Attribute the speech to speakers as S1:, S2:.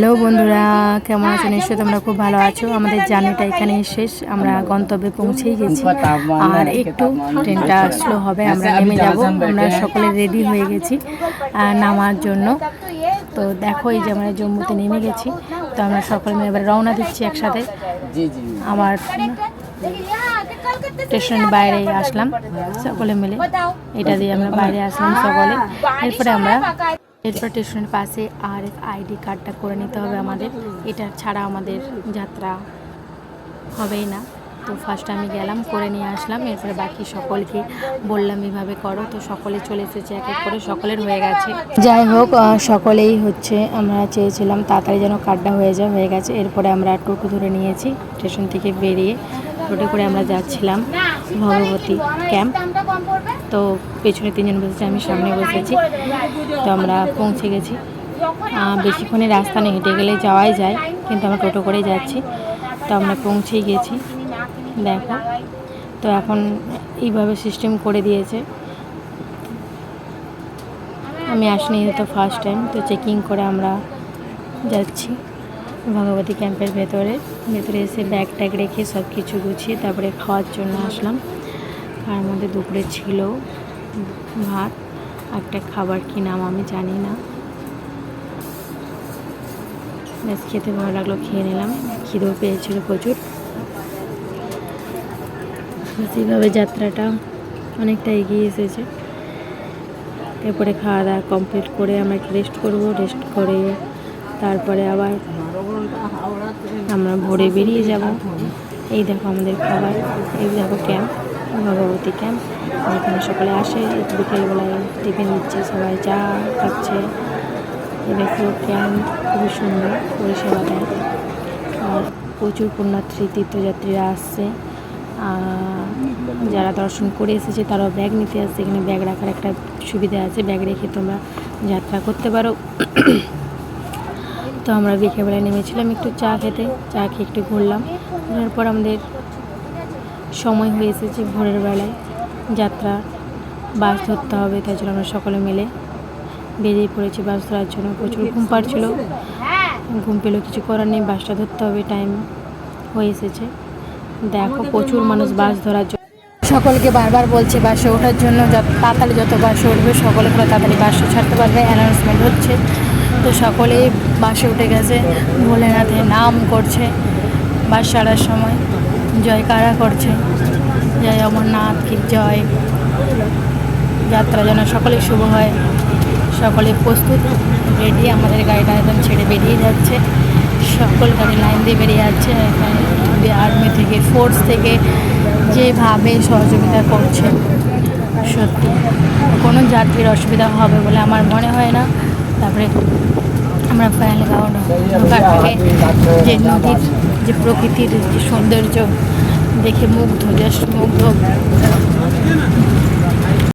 S1: Hello বন্ধুরা, কেমন আছো? নিশ্চয়ই তোমরা খুব ভালো আছো। আমাদের জার্নিটা এখানেই শেষ। আমরা গন্তব্যে পৌঁছেই গেছি। আর একটু ট্রেনটা স্লো হবে, আমরা নেমে যাব। আমরা সকলে রেডি হয়ে গেছি নামার জন্য। তো দেখো, এই যে আমরা জম্মুতে নেমে গেছি। তো আমরা সকলে মিলে এবার রওনা দিচ্ছি একসাথে। আমার স্টেশনের বাইরে আসলাম, সকলে মিলে। এটা দিয়ে আমরা বাইরে আসলাম সকলে। এরপরে আমরা এরপর স্টেশনের পাশে আর আইডি কার্ডটা করে নিতে হবে আমাদের। এটা ছাড়া আমাদের যাত্রা হবেই না। তো ফার্স্ট আমি গেলাম, করে নিয়ে আসলাম। এরপরে বাকি সকলকে বললাম এভাবে করো। তো সকলে চলে এসেছে, এক এক করে সকলের হয়ে গেছে। যাই হোক সকলেই হচ্ছে, আমরা চেয়েছিলাম তাড়াতাড়ি যেন কার্ডটা হয়ে যায়, হয়ে গেছে। এরপরে আমরা টোটো ধরে নিয়েছি স্টেশন থেকে বেরিয়ে টোটো করে আমরা যাচ্ছিলাম ভগবতী ক্যাম্প। তো পেছনে তিনজন বসেছে আমি সামনে বসেছি। তো আমরা পৌঁছে গেছি। আহ, বেশিক্ষণের রাস্তা নেই হেঁটে গেলে যাওয়াই যায় কিন্তু আমরা টোটো করেই যাচ্ছি। তো আমরা পৌঁছেই গেছি। দেখো তো এখন এইভাবে সিস্টেম করে দিয়েছে। আমি আসিনি তো ফার্স্ট টাইম তো চেকিং করে আমরা যাচ্ছি। ভগবতী ক্যাম্পের ভেতরে ভেতরে এসে ব্যাগ ট্যাগ রেখে সব কিছু গুছিয়ে তারপরে খাওয়ার জন্য আসলাম। তার মধ্যে দুপুরে ছিল ভাত, একটা খাবার কি নাম আমি জানি না। বেশ খেতে ভালো লাগল, খেয়ে নিলাম। খিদেও পেয়েছিল প্রচুর। ব্যাস, এইভাবে যাত্রাটা অনেকটা এগিয়ে এসেছে। এরপরে খাওয়া দাওয়া কমপ্লিট করে আমরা একটু রেস্ট করব। রেস্ট করে তারপরে আবার আমরা ভোরে বেরিয়ে যাব। এই দেখো আমাদের খাবার। এই দেখো ক্যাম্প ভগবতী ক্যাম্প এখানে সকালে আসে বিকেলবেলায় টিফিন দিচ্ছে, সবাই চা খাচ্ছে। এই দেখো ক্যাম্প খুবই সুন্দর পরিষেবা দেয়। আর প্রচুর পুণ্যার্থী, তীর্থযাত্রীরা আসছে। যারা দর্শন করে এসেছে, তারাও ব্যাগ নিতে আসছে। এখানে ব্যাগ রাখার একটা সুবিধা আছে। ব্যাগ রেখে তোমরা যাত্রা করতে পারো। তো আমরা বিকেলবেলায় নেমেছিলাম একটু চা খেতে, চা খেয়ে একটু ঘুরলাম। ঘোরার পর আমাদের সময় হয়ে এসেছে ভোরের বেলায়। যাত্রা, বাস ধরতে হবে, তাই জন্য আমরা সকলে মিলে বেরিয়ে পড়েছি বাস ধরার জন্য। প্রচুর ঘুম পাড়ছিল। ঘুম পেলেও কিছু করার নেই, বাসটা ধরতে হবে টাইম হয়ে এসেছে। দেখো, প্রচুর মানুষ বাস ধরার জন্য। সকলকে বারবার বলছে, বাসে ওঠার জন্য যত তাড়াতাড়ি যত বাসে উঠবে, সকলে তাড়াতাড়ি বাসে ছাড়তে পারবে। অ্যানাউন্সমেন্ট হচ্ছে। তো সকলেই বাসে উঠে গেছে ভোলেনাথের নাম করছে বাস সারার সময়। জয় কারা করছে? জয় অমরনাথ কি জয়? যাত্রা যেন সকলেই শুভ হয়। সকলে প্রস্তুত রেডি আমাদের গাড়িটা একদম ছেড়ে বেরিয়ে যাচ্ছে। সকল গাড়ি লাইন দিয়ে বেরিয়ে যাচ্ছে। আর্মি থেকে ফোর্স থেকে যেভাবে সহযোগিতা করছে, সত্যি কোনো যাত্রীর অসুবিধা হবে বলে আমার মনে হয় না। তারপরে আমরা ঢোকার আগে যে নদীর যে প্রকৃতির যে সৌন্দর্য দেখে মুগ্ধ জাস্ট মুগ্ধ।